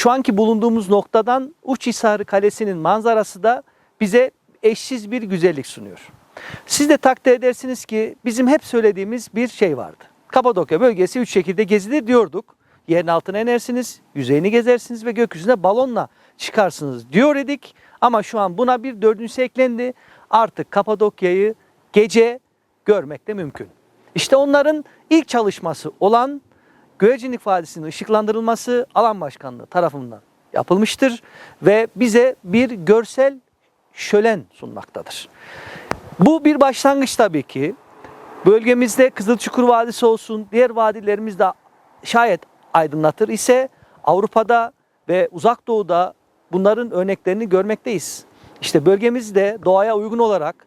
Şu anki bulunduğumuz noktadan Uçhisar Kalesi'nin manzarası da bize eşsiz bir güzellik sunuyor. Siz de takdir edersiniz ki bizim hep söylediğimiz bir şey vardı. Kapadokya bölgesi üç şekilde gezilir diyorduk. Yerin altına inersiniz, yüzeyini gezersiniz ve gökyüzüne balonla çıkarsınız diyor idik. Ama şu an buna bir dördüncüsü eklendi. Artık Kapadokya'yı gece görmek de mümkün. İşte onların ilk çalışması olan Göğecinlik Vadisi'nin ışıklandırılması alan başkanlığı tarafından yapılmıştır ve bize bir görsel şölen sunmaktadır. Bu bir başlangıç tabii ki. Bölgemizde Kızılçukur Vadisi olsun, diğer vadilerimiz de şayet aydınlatır ise Avrupa'da ve Uzak Doğu'da bunların örneklerini görmekteyiz. İşte bölgemizde doğaya uygun olarak,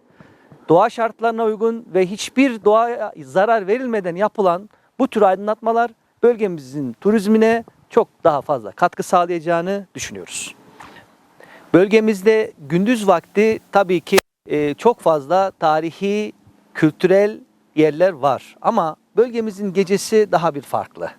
doğa şartlarına uygun ve hiçbir doğaya zarar verilmeden yapılan bu tür aydınlatmalar bölgemizin turizmine çok daha fazla katkı sağlayacağını düşünüyoruz. Bölgemizde gündüz vakti tabii ki e, çok fazla tarihi, kültürel yerler var. Ama bölgemizin gecesi daha bir farklı.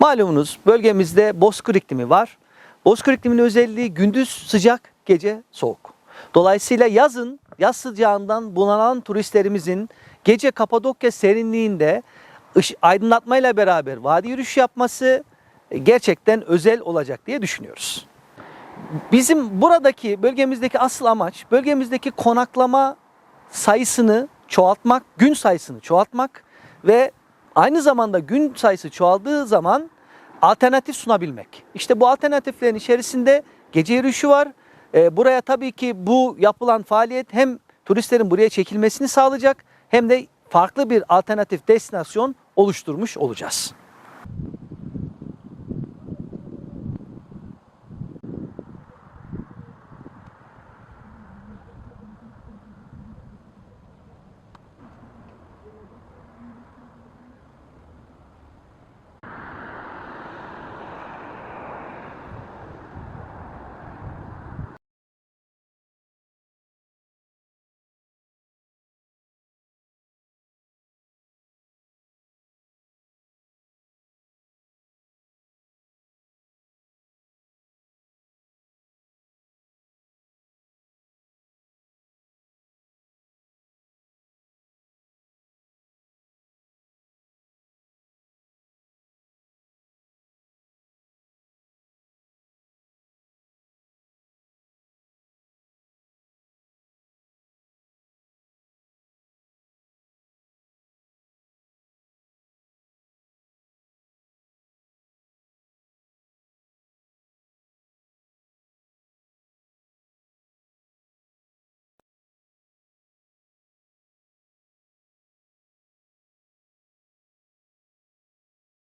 Malumunuz bölgemizde bozkır iklimi var. Bozkır ikliminin özelliği gündüz sıcak, gece soğuk. Dolayısıyla yazın, yaz sıcağından bunalan turistlerimizin gece Kapadokya serinliğinde aydınlatmayla beraber vadi yürüyüş yapması e, gerçekten özel olacak diye düşünüyoruz. Bizim buradaki bölgemizdeki asıl amaç bölgemizdeki konaklama sayısını çoğaltmak, gün sayısını çoğaltmak ve aynı zamanda gün sayısı çoğaldığı zaman alternatif sunabilmek. İşte bu alternatiflerin içerisinde gece yürüyüşü var. Ee, buraya tabii ki bu yapılan faaliyet hem turistlerin buraya çekilmesini sağlayacak hem de farklı bir alternatif destinasyon oluşturmuş olacağız.